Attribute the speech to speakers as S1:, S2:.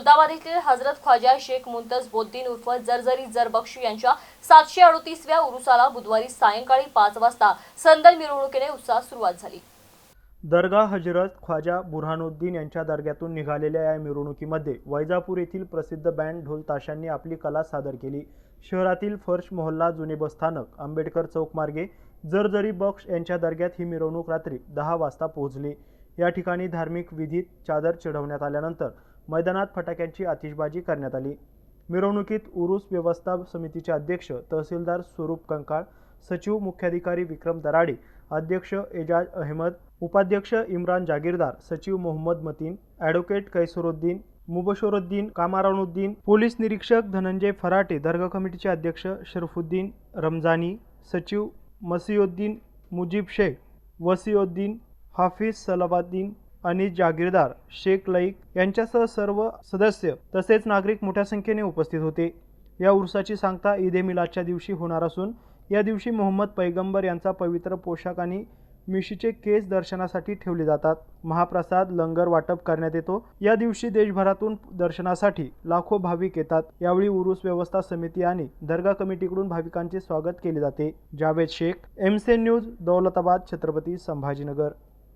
S1: खुलताबाद येथील हजरत ख्वाजा शेख मुंतज बोद्दीन उर्फ जरजरी जरबक्षू यांच्या सातशे अडोतीसव्या उरुसाला बुधवारी सायंकाळी पाच वाजता संदल मिरवणुकीने उत्साहात सुरुवात झाली.
S2: दर्गा हजरत ख्वाजा बुरहानुद्दीन यांच्या दर्ग्यातून निघालेल्या या मिरवणुकीमध्ये वैजापूर येथील प्रसिद्ध बँड ढोल ताशांनी आपली कला सादर केली. शहरातील फर्श मोहल्ला जुने बसस्थानक आंबेडकर चौक मार्गे जरजरी बक्ष यांच्या दर्ग्यात ही मिरवणूक रात्री दहा वाजता पोहोचली. या ठिकाणी धार्मिक विधीत चादर चढवण्यात आल्यानंतर मैदानात फटाक्यांची आतिषबाजी करण्यात आली. मिरवणुकीत उरूस व्यवस्था समितीचे अध्यक्ष तहसीलदार स्वरूप कंकाळ सचिव मुख्याधिकारी विक्रम दराडे अध्यक्ष एजाज अहमद उपाध्यक्ष इम्रान जागीरदार सचिव मोहम्मद मतीन ॲडव्होकेट कैसुरुद्दीन मुबशरुद्दीन कामारानुद्दीन पोलीस निरीक्षक धनंजय फराटे दर्गा कमिटीचे अध्यक्ष शरफुद्दीन रमजानी सचिव मसियुद्दीन मुजीब शेख वसियुद्दीन हाफिज सलाबाद्दीन आणि जागीरदार शेख लईक यांच्यासह सर्व सदस्य तसेच नागरिक मोठ्या संख्येने उपस्थित होते. या उर्साची सांगता ईद ए मिलादच्या दिवशी होणार असून या दिवशी मोहम्मद पैगंबर यांचा पवित्र पोशाख आणि मिशीचे केस दर्शनासाठी ठेवले जातात. महाप्रसाद लंगर वाटप करण्यात येतो. या दिवशी देशभरातून दर्शनासाठी लाखो भाविक येतात. यावेळी उरुस व्यवस्था समिती आणि दर्गा कमिटीकडून भाविकांचे स्वागत केले जाते. Javed Shaikh MCN news Daulatabad Chhatrapati Sambhajinagar.